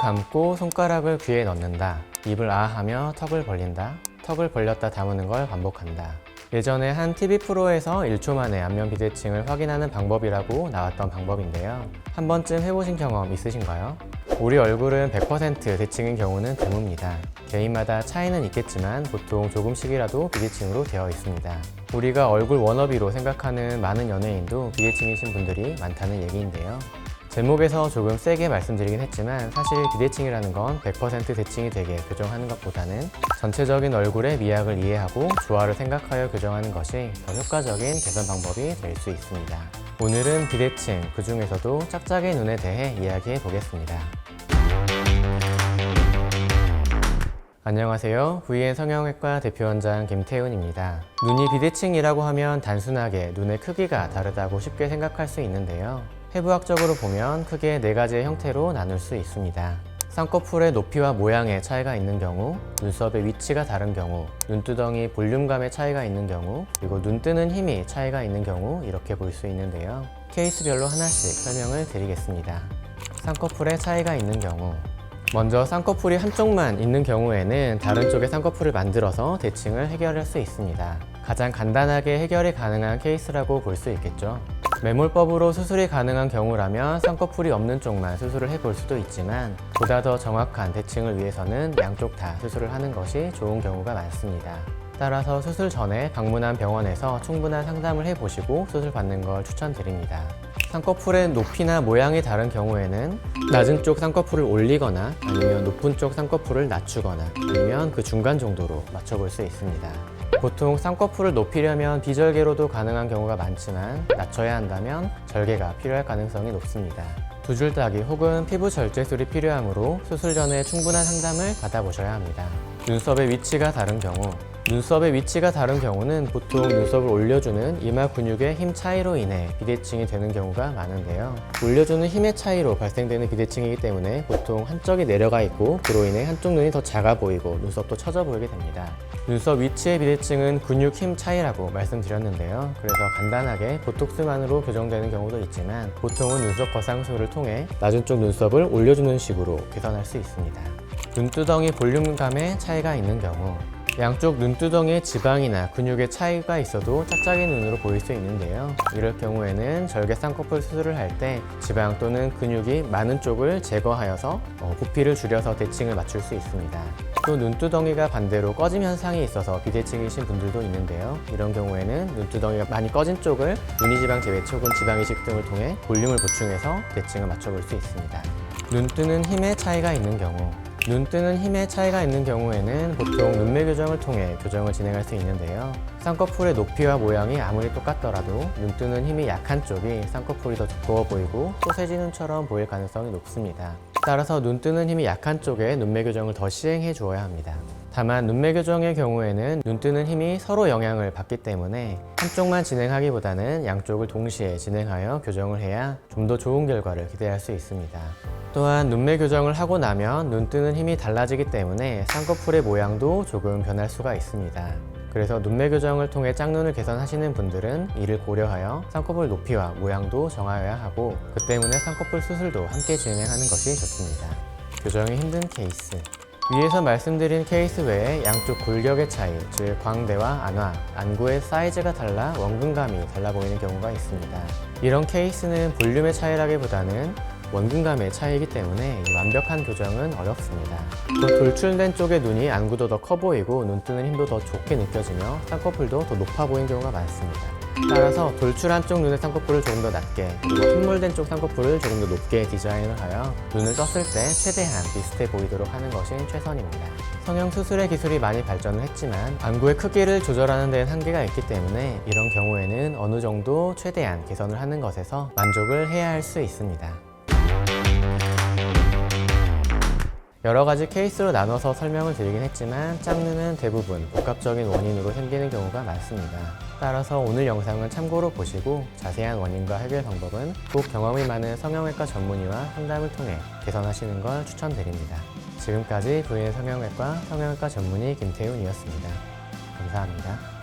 감고 손가락을 귀에 넣는다. 입을 아 하며 턱을 벌린다. 턱을 벌렸다 다무는 걸 반복한다. 예전에 한 TV 프로에서 1초 만에 안면 비대칭을 확인하는 방법이라고 나왔던 방법인데요. 한 번쯤 해보신 경험 있으신가요? 우리 얼굴은 100% 대칭인 경우는 드뭅니다. 개인마다 차이는 있겠지만 보통 조금씩이라도 비대칭으로 되어 있습니다. 우리가 얼굴 워너비로 생각하는 많은 연예인도 비대칭이신 분들이 많다는 얘기인데요. 제목에서 조금 세게 말씀드리긴 했지만 사실 비대칭이라는 건 100% 대칭이 되게 교정하는 것보다는 전체적인 얼굴의 미학을 이해하고 조화를 생각하여 교정하는 것이 더 효과적인 개선 방법이 될 수 있습니다. 오늘은 비대칭, 그 중에서도 짝짝이 눈에 대해 이야기해 보겠습니다. 안녕하세요. VN 성형외과 대표원장 김태훈입니다. 눈이 비대칭이라고 하면 단순하게 눈의 크기가 다르다고 쉽게 생각할 수 있는데요. 해부학적으로 보면 크게 네 가지의 형태로 나눌 수 있습니다. 쌍꺼풀의 높이와 모양의 차이가 있는 경우, 눈썹의 위치가 다른 경우, 눈두덩이 볼륨감의 차이가 있는 경우, 그리고 눈 뜨는 힘이 차이가 있는 경우 이렇게 볼 수 있는데요. 케이스별로 하나씩 설명을 드리겠습니다. 쌍꺼풀의 차이가 있는 경우, 먼저 쌍꺼풀이 한쪽만 있는 경우에는 다른 쪽에 쌍꺼풀을 만들어서 대칭을 해결할 수 있습니다. 가장 간단하게 해결이 가능한 케이스라고 볼 수 있겠죠. 매몰법으로 수술이 가능한 경우라면 쌍꺼풀이 없는 쪽만 수술을 해볼 수도 있지만 보다 더 정확한 대칭을 위해서는 양쪽 다 수술을 하는 것이 좋은 경우가 많습니다. 따라서 수술 전에 방문한 병원에서 충분한 상담을 해보시고 수술 받는 걸 추천드립니다. 쌍꺼풀의 높이나 모양이 다른 경우에는 낮은 쪽 쌍꺼풀을 올리거나 아니면 높은 쪽 쌍꺼풀을 낮추거나 아니면 그 중간 정도로 맞춰볼 수 있습니다. 보통 쌍꺼풀을 높이려면 비절개로도 가능한 경우가 많지만 낮춰야 한다면 절개가 필요할 가능성이 높습니다. 두 줄 따기 혹은 피부 절제술이 필요하므로 수술 전에 충분한 상담을 받아보셔야 합니다. 눈썹의 위치가 다른 경우 눈썹의 위치가 다른 경우는 보통 눈썹을 올려주는 이마 근육의 힘 차이로 인해 비대칭이 되는 경우가 많은데요. 올려주는 힘의 차이로 발생되는 비대칭이기 때문에 보통 한쪽이 내려가 있고 그로 인해 한쪽 눈이 더 작아 보이고 눈썹도 처져 보이게 됩니다. 눈썹 위치의 비대칭은 근육 힘 차이라고 말씀드렸는데요. 그래서 간단하게 보톡스만으로 교정되는 경우도 있지만 보통은 눈썹 거상술을 통해 낮은 쪽 눈썹을 올려주는 식으로 개선할 수 있습니다. 눈두덩이 볼륨감의 차이가 있는 경우 양쪽 눈두덩이에 지방이나 근육의 차이가 있어도 짝짝이 눈으로 보일 수 있는데요. 이럴 경우에는 절개 쌍꺼풀 수술을 할 때 지방 또는 근육이 많은 쪽을 제거하여서 어, 부피를 줄여서 대칭을 맞출 수 있습니다. 또 눈두덩이가 반대로 꺼짐 현상이 있어서 비대칭이신 분들도 있는데요. 이런 경우에는 눈두덩이가 많이 꺼진 쪽을 무늬지방 제외치 혹은 지방이식 등을 통해 볼륨을 보충해서 대칭을 맞춰볼 수 있습니다. 눈 뜨는 힘의 차이가 있는 경우 눈 뜨는 힘의 차이가 있는 경우에는 보통 눈매 교정을 통해 교정을 진행할 수 있는데요. 쌍꺼풀의 높이와 모양이 아무리 똑같더라도 눈 뜨는 힘이 약한 쪽이 쌍꺼풀이 더 두꺼워 보이고 소세지 눈처럼 보일 가능성이 높습니다. 따라서 눈 뜨는 힘이 약한 쪽에 눈매 교정을 더 시행해 주어야 합니다. 다만 눈매 교정의 경우에는 눈 뜨는 힘이 서로 영향을 받기 때문에 한쪽만 진행하기보다는 양쪽을 동시에 진행하여 교정을 해야 좀 더 좋은 결과를 기대할 수 있습니다. 또한 눈매 교정을 하고 나면 눈 뜨는 힘이 달라지기 때문에 쌍꺼풀의 모양도 조금 변할 수가 있습니다. 그래서 눈매 교정을 통해 짝눈을 개선하시는 분들은 이를 고려하여 쌍꺼풀 높이와 모양도 정하여야 하고 그 때문에 쌍꺼풀 수술도 함께 진행하는 것이 좋습니다. 교정이 힘든 케이스 위에서 말씀드린 케이스 외에 양쪽 골격의 차이, 즉 광대와 안화, 안구의 사이즈가 달라 원근감이 달라 보이는 경우가 있습니다. 이런 케이스는 볼륨의 차이라기보다는 원근감의 차이이기 때문에 이 완벽한 교정은 어렵습니다. 또 돌출된 쪽의 눈이 안구도 더 커 보이고 눈 뜨는 힘도 더 좋게 느껴지며 쌍꺼풀도 더 높아 보이는 경우가 많습니다. 따라서 돌출한 쪽 눈의 쌍꺼풀을 조금 더 낮게 그리고 흉물된 쪽 쌍꺼풀을 조금 더 높게 디자인을 하여 눈을 떴을 때 최대한 비슷해 보이도록 하는 것이 최선입니다. 성형 수술의 기술이 많이 발전을 했지만 안구의 크기를 조절하는 데는 한계가 있기 때문에 이런 경우에는 어느 정도 최대한 개선을 하는 것에서 만족을 해야 할 수 있습니다. 여러 가지 케이스로 나눠서 설명을 드리긴 했지만 짝눈은 대부분 복합적인 원인으로 생기는 경우가 많습니다. 따라서 오늘 영상은 참고로 보시고 자세한 원인과 해결 방법은 꼭 경험이 많은 성형외과 전문의와 상담을 통해 개선하시는 걸 추천드립니다. 지금까지 부인 성형외과 성형외과 전문의 김태훈이었습니다. 감사합니다.